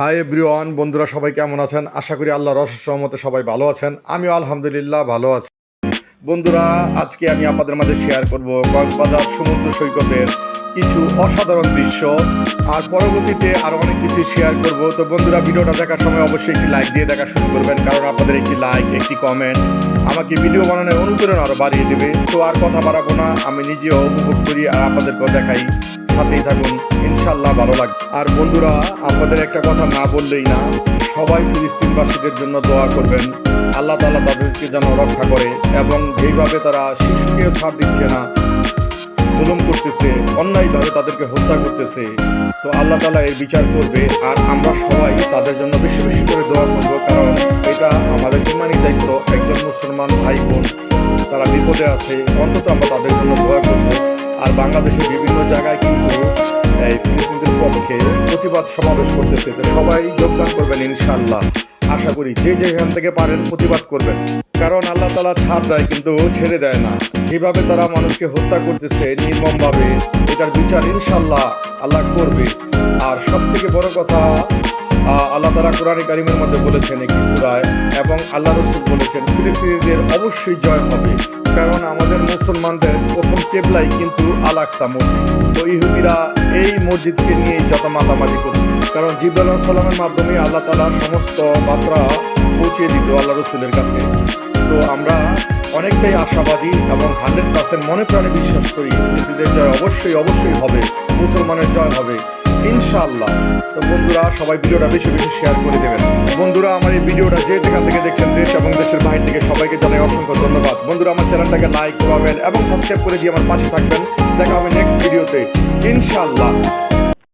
Hi everyone বন্ধুরা সবাই কেমন আছেন? আশা করি আল্লাহর অশেষ রহমতে সবাই ভালো আছেন। আমিও আলহামদুলিল্লাহ ভালো আছি। বন্ধুরা, আজকে আমি আপনাদের মাঝে শেয়ার করব কক্সবাজার সমুদ্র সৈকতের কিছু অসাধারণ দৃশ্য। আর পরবর্তীতে আরও অনেক কিছু শেয়ার করব। তো বন্ধুরা, ভিডিওটা দেখার সময় অবশ্যই একটি লাইক দিয়ে দেখা শুরু করবেন। কারণ আপনাদের একটি লাইক একটি কমেন্ট আমাকে ভিডিও বানানোর অনুপ্রেরণা আরও বাড়িয়ে দেবে। তো আর কথা বাড়াবো না, আমি নিজেও উপভোগ করি আর আপনাদেরকেও দেখাই। সাথেই থাকুন। ইনশাল্লাহ ভালো লাগবে আর বন্ধুরা, আপনাদের একটা কথা না বললেই না, সবাই ফিলিস্তিনবাসীদের জন্য দোয়া করবেন। আল্লাহ তাআলা তাদেরকে যেন রক্ষা করে এবং যেইভাবে তারা শিশুকেও ছাড় দিচ্ছে না, জুলুম করতেছে, অন্যায়ভাবে তাদেরকে হত্যা করতেছে, তো আল্লাহ তালা এর বিচার করবে। আর আমরা সবাই তাদের জন্য বেশি বেশি করে দোয়া করব, কারণ এটা আমাদের ইমানি দায়িত্ব। একজন মুসলমান ভাই বোন, তারা বিপদে আছে, অন্তত আমরা তাদের জন্য দোয়া করব। আর বাংলাদেশের বিভিন্ন জায়গায় কিন্তু এই ফিলিস্তিনদের পক্ষে প্রতিবাদ সমাবেশ করতেছে। তো সবাই যোগদান করবেন ইনশাআল্লাহ। আশা করি যে যেখান থেকে পারেন প্রতিবাদ করবেন। কারণ আল্লাহ তালা ছাড় দেয় কিন্তু ছেড়ে দেয় না। যেভাবে তারা মানুষকে হত্যা করতেছে নির্মমভাবে, এটার বিচার ইনশাল্লাহ আল্লাহ করবে। আর সব থেকে বড় কথা আল্লাহ তালা কোরআন কারিমের মধ্যে বলেছেন একটি সুরায় এবং আল্লাহ রসুল বলেছেন, ফিলিস্তিনিদের অবশ্যই জয় হবে। কারণ আমাদের মুসলমানদের প্রথম কেবলাই কিন্তু আল আকসা মসজিদ। তো ইহুদিরা এই মসজিদকে নিয়ে যত মাতামাতি করত। কারণ জিব্রাল সালামের মাধ্যমে আল্লাহ তালা সমস্ত মাত্রা পৌঁছে দিত আল্লাহ রসুলের কাছে। তো আমরা অনেকটাই আশাবাদী এবং হান্ড্রেড পার্সেন্ট মনে প্রাণে বিশ্বাস করি ফিলিস্তিনের জয় অবশ্যই অবশ্যই হবে, মুসলমানের জয় হবে, ইনশাআল্লাহ। তো বন্ধুরা, সবাই ভিডিওটা বেশি বেশি শেয়ার করে দেবেন। বন্ধুরা, আমার এই ভিডিওটা যে যেখান থেকে দেখছেন দেশ এবং দেশের বাইরে থেকে সবাইকে জানাই অসংখ্য ধন্যবাদ। বন্ধুরা, আমার চ্যানেলটাকে লাইক করবেন এবং সাবস্ক্রাইব করে দিয়ে আমার পাশে থাকবেন। দেখা হবে নেক্সট ভিডিওতে ইনশাআল্লাহ।